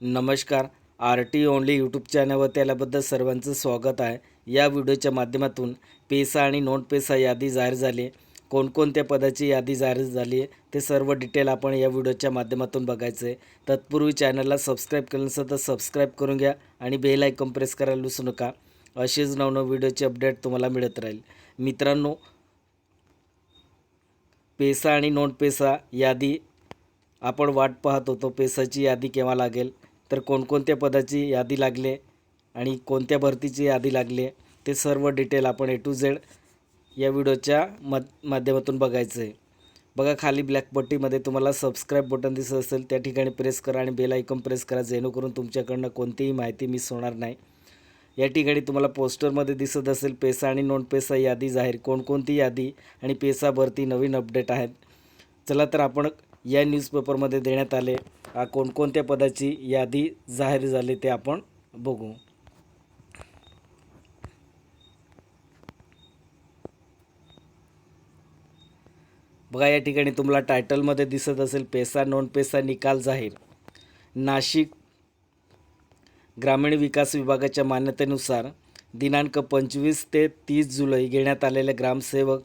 नमस्कार. R T only YouTube चॅनलवर त्याबद्दल सर्वांचं स्वागत आहे. या व्हिडिओच्या माध्यमातून पेसा आणि नॉन पेसा यादी जाहीर झाली आहे. कोणकोणत्या पदाची यादी जाहीर झाली आहे ते सर्व डिटेल आपण या व्हिडिओच्या माध्यमातून बघायचं आहे. तत्पूर्वी चॅनलला सबस्क्राईब केलं नसेल तर सबस्क्राईब करून घ्या आणि बेल आयकॉन प्रेस करायला विसरू नका. असेच नवनव व्हिडिओचे अपडेट तुम्हाला मिळत राहील. मित्रांनो पेसा आणि नॉन पेसा यादी आपण वाट पाहत होतो. पेसाची यादी केव्हा लागेल? तर कोणकोणत्या पदाची यादी लागली आणि कोणत्या भरतीची यादी लागली आहे ते सर्व डिटेल आपण ए टू झेड या व्हिडिओच्या मध माध्यमातून बघायचं आहे. बघा खाली ब्लॅक पट्टीमध्ये तुम्हाला सबस्क्राईब बटन दिसत असेल त्या ठिकाणी प्रेस करा आणि बेल आयकॉन प्रेस करा जेणेकरून तुमच्याकडनं कोणतीही माहिती मिस होणार नाही. या ठिकाणी तुम्हाला पोस्टरमध्ये दिसत असेल पेसा आणि नॉन पेसा यादी जाहीर कोणकोणती यादी आणि पेसा भरती नवीन अपडेट आहेत. चला तर आपण या न्यूजपेपरमध्ये देण्यात आले. कोणकोणत्या पदाची यादी जाहीर झाली ते आपण बघू. बघा या ठिकाणी तुम्हाला टायटलमध्ये दिसत असेल पेसा नॉन पेसा निकाल जाहीर. नाशिक ग्रामीण विकास विभागाच्या मान्यतेनुसार दिनांक पंचवीस ते तीस जुलै घेण्यात आलेल्या ग्रामसेवक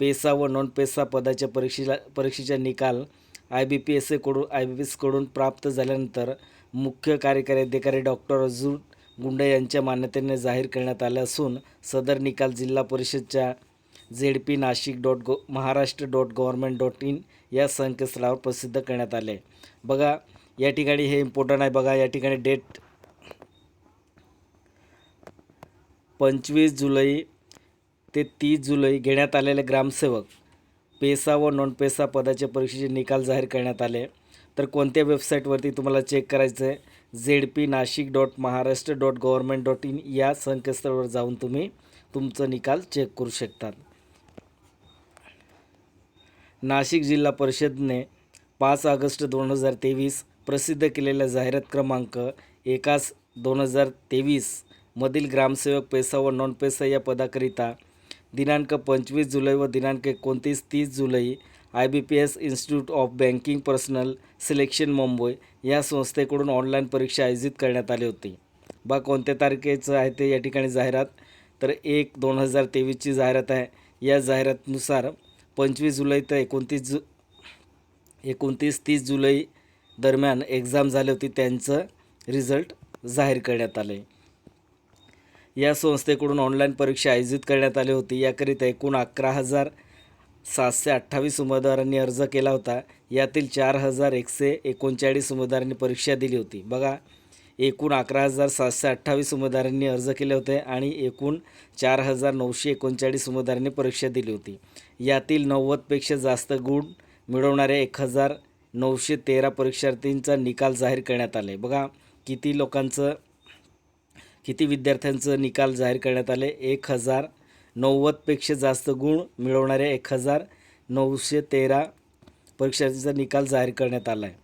पेसा व नॉन पेसा पदाच्या परीक्षेला परीक्षेचा निकाल आय बी पी एस एकडून आय बी पी एसकडून प्राप्त झाल्यानंतर मुख्य कार्यकारी अधिकारी डॉक्टर अजून गुंडे यांच्या मान्यतेने जाहीर करण्यात आले असून सदर निकाल जिल्हा परिषदच्या Z P Nashik dot gov Maharashtra dot government dot in या संकेतस्थळावर प्रसिद्ध करण्यात आले. बघा या ठिकाणी हे इम्पॉर्टंट आहे. बघा या ठिकाणी डेट पंचवीस जुलै ते तीस जुलै घेण्यात आलेले ग्रामसेवक पेसा व नॉन पेसा पदाच्या परीक्षेचे निकाल जाहीर करण्यात आले. तर कोणत्या वेबसाईटवरती तुम्हाला चेक करायचं आहे? Z P Nashik dot Maharashtra dot government dot in या संकेतस्थळावर जाऊन तुम्ही तुमचं निकाल चेक करू शकतात. नाशिक जिल्हा परिषदने पाच ऑगस्ट दोन हजार तेवीस प्रसिद्ध केलेल्या जाहिरात क्रमांक एकास दोन हजार तेवीसमधील ग्रामसेवक पैसा व नॉन पैसा या पदाकरिता दिनांक पंचवीस जुलै व दिनांक एकोणतीस तीस जुलै I B P S institute of banking personnel selection Mumbai या संस्थेकडून ऑनलाईन परीक्षा आयोजित करण्यात आली होती. बा कोणत्या तारखेचं आहे ते या ठिकाणी जाहिरात? तर एक दोन हजार तेवीसची जाहिरात आहे. या जाहिरातीनुसार पंचवीस जुलै ते एकोणतीस जु एकोणतीस तीस जुलै दरम्यान एक्झाम झाली होती. त्यांचं रिझल्ट जाहीर करण्यात आले. या संस्थेकडून ऑनलाईन परीक्षा आयोजित करण्यात आली होती. याकरिता एकूण अकरा हजार सातशे अठ्ठावीस उमेदवारांनी अर्ज केला होता. यातील चार हजार एकशे एकोणचाळीस उमेदवारांनी परीक्षा दिली होती. बघा एकूण अकरा हजार सातशे अठ्ठावीस उमेदवारांनी अर्ज केले होते आणि एकूण चार हजार नऊशे एकोणचाळीस उमेदवारांनी परीक्षा दिली होती. यातील नव्वदपेक्षा जास्त गुण मिळवणाऱ्या एक हजार नऊशे तेरा परीक्षार्थींचा निकाल जाहीर करण्यात आले बघा किती लोकांचं किती विद्यार्थ्यांचं निकाल जाहीर करण्यात आले? एक हजार नव्वदपेक्षा जास्त गुण मिळवणाऱ्या एक हजार नऊशे तेरा परीक्षार्थीचा निकाल जाहीर करण्यात आला आहे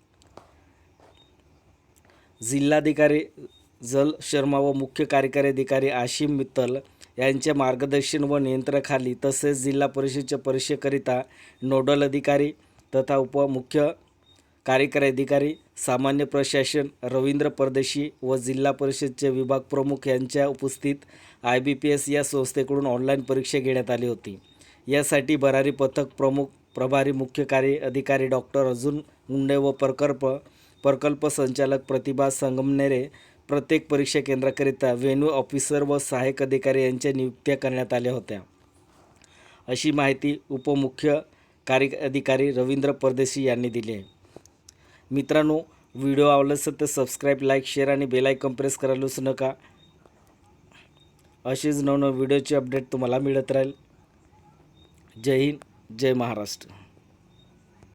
जिल्हाधिकारी जल शर्मा व मुख्य कार्यकारी अधिकारी आशिम मित्तल यांच्या मार्गदर्शन व नियंत्रणाखाली तसेच जिल्हा परिषदेच्या परीक्षेकरिता नोडल अधिकारी तथा उपमुख्य कार्यकारी अधिकारी सामान्य प्रशासन रवींद्र परदेशी व जिल्हा परिषदचे विभाग प्रमुख यांच्या उपस्थित आय बी पी एस या संस्थेकडून ऑनलाईन परीक्षा घेण्यात आली होती. यासाठी भरारी पथक प्रमुख प्रभारी मुख्य कार्य अधिकारी डॉक्टर अर्जुन मुंडे व प्रकल्प प्रकल्प संचालक प्रतिभा संगमनेरे प्रत्येक परीक्षा केंद्राकरिता वेन्यू ऑफिसर व सहाय्यक अधिकारी यांच्या नियुक्त्या करण्यात आल्या होत्या. अशी माहिती उपमुख्य कार्य अधिकारी रवींद्र परदेशी यांनी दिली आहे. मित्रांनो व्हिडिओ आवडला असेल तर सबस्क्राईब लाईक शेअर आणि बेलायकन प्रेस करायलाच नका. असेच नवनव व्हिडिओचे अपडेट तुम्हाला मिळत राहील. जय हिंद जय महाराष्ट्र.